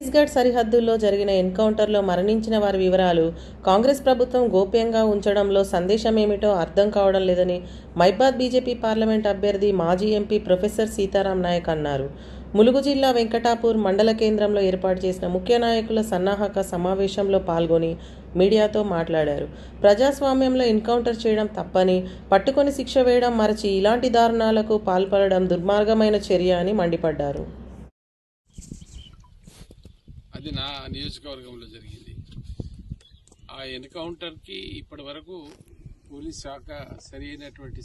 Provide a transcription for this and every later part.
ఛత్తీస్గఢ్ సరిహద్దుల్లో జరిగిన ఎన్కౌంటర్లో మరణించిన వారి వివరాలు కాంగ్రెస్ ప్రభుత్వం గోప్యంగా ఉంచడంలో సందేశమేమిటో అర్థం కావడం లేదని మైబాద్ బీజేపీ పార్లమెంట్ అభ్యర్థి మాజీ ఎంపీ ప్రొఫెసర్ సీతారాం నాయక్ అన్నారు. ములుగు జిల్లా వెంకటాపూర్ మండల కేంద్రంలో ఏర్పాటు చేసిన ముఖ్య నాయకుల సన్నాహక సమావేశంలో పాల్గొని మీడియాతో మాట్లాడారు. ప్రజాస్వామ్యంలో ఎన్కౌంటర్ చేయడం తప్పని పట్టుకొని శిక్ష వేయడం మరచి ఇలాంటి దారుణాలకు పాల్పడడం దుర్మార్గమైన చర్య అని మండిపడ్డారు. అది నా నియోజకవర్గంలో జరిగింది. ఆ ఎన్కౌంటర్కి ఇప్పటి వరకు పోలీస్ శాఖ సరి అయినటువంటి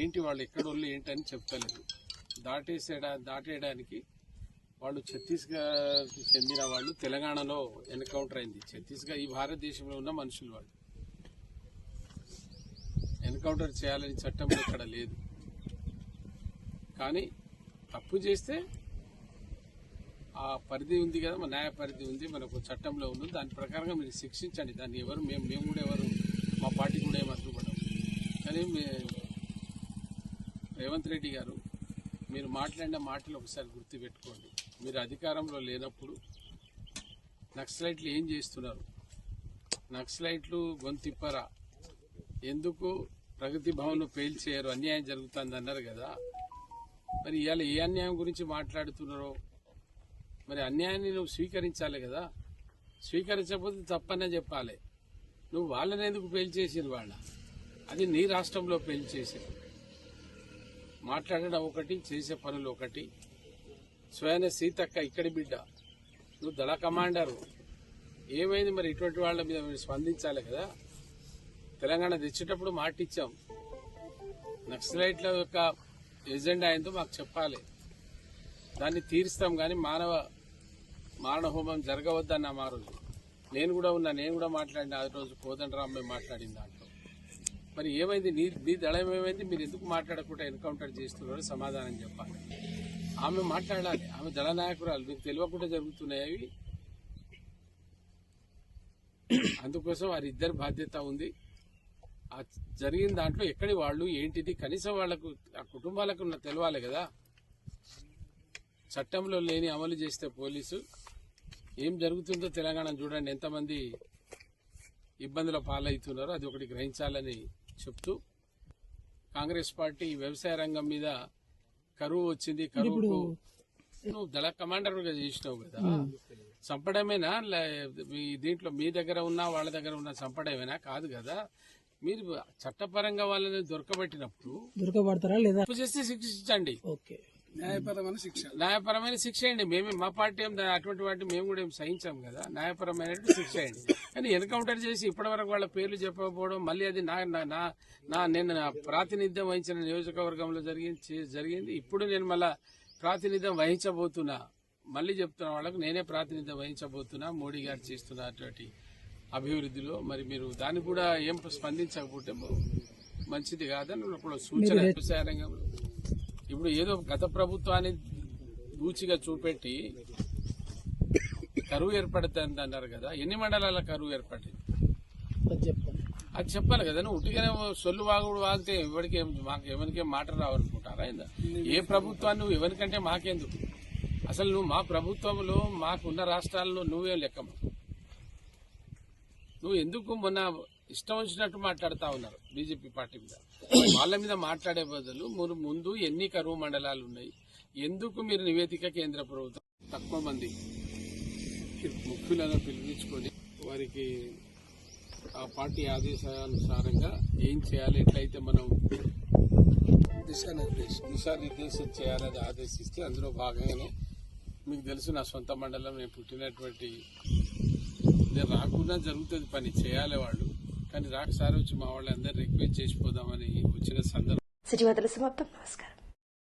ఏంటి వాళ్ళు ఎక్కడోళ్ళు ఏంటని చెప్తలేదు. దాటేసేడా దాటేయడానికి వాళ్ళు ఛత్తీస్గఢ్కి చెందిన వాళ్ళు తెలంగాణలో ఎన్కౌంటర్ అయింది. ఛత్తీస్గఢ్ ఈ భారతదేశంలో ఉన్న మనుషులు వాళ్ళు. ఎన్కౌంటర్ చేయాలని చట్టం ఇక్కడ లేదు. కానీ తప్పు చేస్తే ఆ పరిధి ఉంది కదా మన న్యాయ పరిధి ఉంది మనకు చట్టంలో ఉంది దాని ప్రకారంగా మీరు శిక్షించండి. దాన్ని ఎవరు మేము మేము కూడా ఎవరు మా పార్టీ కూడా ఏమి అడ్డుపడం కానీ మీ రేవంత్ రెడ్డి గారు మీరు మాట్లాడిన మాటలు ఒకసారి గుర్తుపెట్టుకోండి. మీరు అధికారంలో లేనప్పుడు నక్సలైట్లు ఏం చేస్తున్నారు? నక్సలైట్లు గొంతిప్పరా. ఎందుకు ప్రగతి భవన్ పేల్చేయరు అన్యాయం జరుగుతుంది అన్నారు కదా. మరి ఇవాళ ఏ అన్యాయం గురించి మాట్లాడుతున్నారో మరి అన్యాయాన్ని నువ్వు స్వీకరించాలి కదా. స్వీకరించకపోతే తప్పనే చెప్పాలి. నువ్వు వాళ్ళని ఎందుకు పేల్చేసిన వాళ్ళ? అది నీ రాష్ట్రంలో పేల్చేసారు మాట్లాడడం ఒకటి చేసే పనులు ఒకటి. స్వయాన సీతక్క ఇక్కడి బిడ్డ. నువ్వు దళ కమాండరు. ఏమైంది మరి ఇటువంటి వాళ్ళ మీద మీరు స్పందించాలి కదా? తెలంగాణ తెచ్చేటప్పుడు మాటిచ్చాం. నక్సలైట్ల యొక్క ఎజెండా ఏందో మాకు చెప్పాలి. దాన్ని తీరుస్తాం కానీ మానవ మారణ హోమం జరగవద్దన్న ఆ రోజు. నేను కూడా ఉన్నా నేను కూడా మాట్లాడిన ఆ రోజు కోదండరామ్ మేము మాట్లాడిన దాంట్లో. మరి ఏమైంది? నీ నీ దళం ఏమైంది? మీరు ఎందుకు మాట్లాడకుండా ఎన్కౌంటర్ చేస్తున్నారో సమాధానం చెప్పాలి. ఆమె మాట్లాడాలి. ఆమె దళ నాయకురాలు. మీకు తెలియకుండా జరుగుతున్నాయి. అవి అందుకోసం వారిద్దరి బాధ్యత ఉంది. ఆ జరిగిన దాంట్లో ఎక్కడి వాళ్ళు ఏంటిది? కనీసం వాళ్ళకు ఆ కుటుంబాలకు తెలవాలి కదా. చట్టంలో లేని అమలు చేస్తే పోలీసు ఏం జరుగుతుందో తెలంగాణ చూడండి ఎంతమంది ఇబ్బందుల పాలవుతున్నారో అది ఒకటి గ్రహించాలని చెప్తూ కాంగ్రెస్ పార్టీ వ్యవసాయ రంగం మీద కరువు వచ్చింది కరువుకు నువ్వు దళ కమాండర్గా చేసినావు కదా. చంపడమేనా? మీ దీంట్లో మీ దగ్గర ఉన్న వాళ్ళ దగ్గర ఉన్న చంపడమేనా? కాదు కదా. మీరు చట్టపరంగా వాళ్ళని దొరకబెట్టినప్పుడు దొరకబడతారా లేదా? చేస్తే శిక్షించండి. ఓకే. న్యాయపరమైన శిక్ష. న్యాయపరమైన శిక్ష అండి. మేము మా పార్టీ ఏం అటువంటి వాటిని మేము కూడా ఏం సహించాం కదా. న్యాయపరమైన శిక్ష అండి. కానీ ఎన్కౌంటర్ చేసి ఇప్పటివరకు వాళ్ళ పేర్లు చెప్పకపోవడం మళ్ళీ అది నా నా- నా నా నేను నా ప్రాతినిధ్యం వహించిన నియోజకవర్గంలో జరిగింది చే- జరిగింది. ఇప్పుడు నేను మళ్ళా ప్రాతినిధ్యం వహించబోతున్నా. మళ్ళీ చెప్తున్నా వాళ్ళకు నేనే ప్రాతినిధ్యం వహించబోతున్నా. మోడీ గారు చేస్తున్నటువంటి అభివృద్ధిలో. మరి మీరు దాన్ని కూడా ఏం స్పందించకపోతే మంచిది కాదని సూచన వ్యవసాయ రంగంలో ఇప్పుడు ఏదో గత ప్రభుత్వాన్ని దూచిగా చూపెట్టి కరువు ఏర్పడుతుంది అన్నారు కదా. ఎన్ని మండలాల కరువు ఏర్పడింది? అది చెప్పాలి. కదా. నువ్వు ఉట్టిగానే సొల్లు వాగుడు వాగితే ఎవరికి మాకు ఎవరికేం మాట రావనుకుంటారా? ఏ ప్రభుత్వాన్ని నువ్వు ఎవరికంటే మాకెందుకు? అసలు నువ్వు మా ప్రభుత్వంలో మాకున్న రాష్ట్రాల్లో నువ్వే లెక్క నువ్వు ఎందుకు మొన్న ఇష్టం వచ్చినట్టు మాట్లాడుతూ ఉన్నారు బీజేపీ పార్టీ మీద. వాళ్ళ మీద మాట్లాడే బదులు మీరు ముందు ఎన్ని కరువు మండలాలు ఉన్నాయి ఎందుకు మీరు నివేదిక కేంద్ర ప్రభుత్వం తక్కువ మంది ముఖ్యులను పిలిపించుకొని వారికి ఆ పార్టీ ఆదేశానుసారంగా ఏం చేయాలి ఎట్లయితే మనం దిశానిర్దేశం దిశానిర్దేశం చేయాలని ఆదేశిస్తే అందులో భాగంగానే మీకు తెలుసు నా సొంత మండలం నేను పుట్టినటువంటి నేను రాకుండా జరుగుతుంది పని చేయాలి వాళ్ళు. కానీ రాకసారి వచ్చి మా వాళ్ళందరూ రిక్వెస్ట్ చేసిపోదామని వచ్చిన సందర్భం. సిటీ సమాప్తం. నమస్కారం.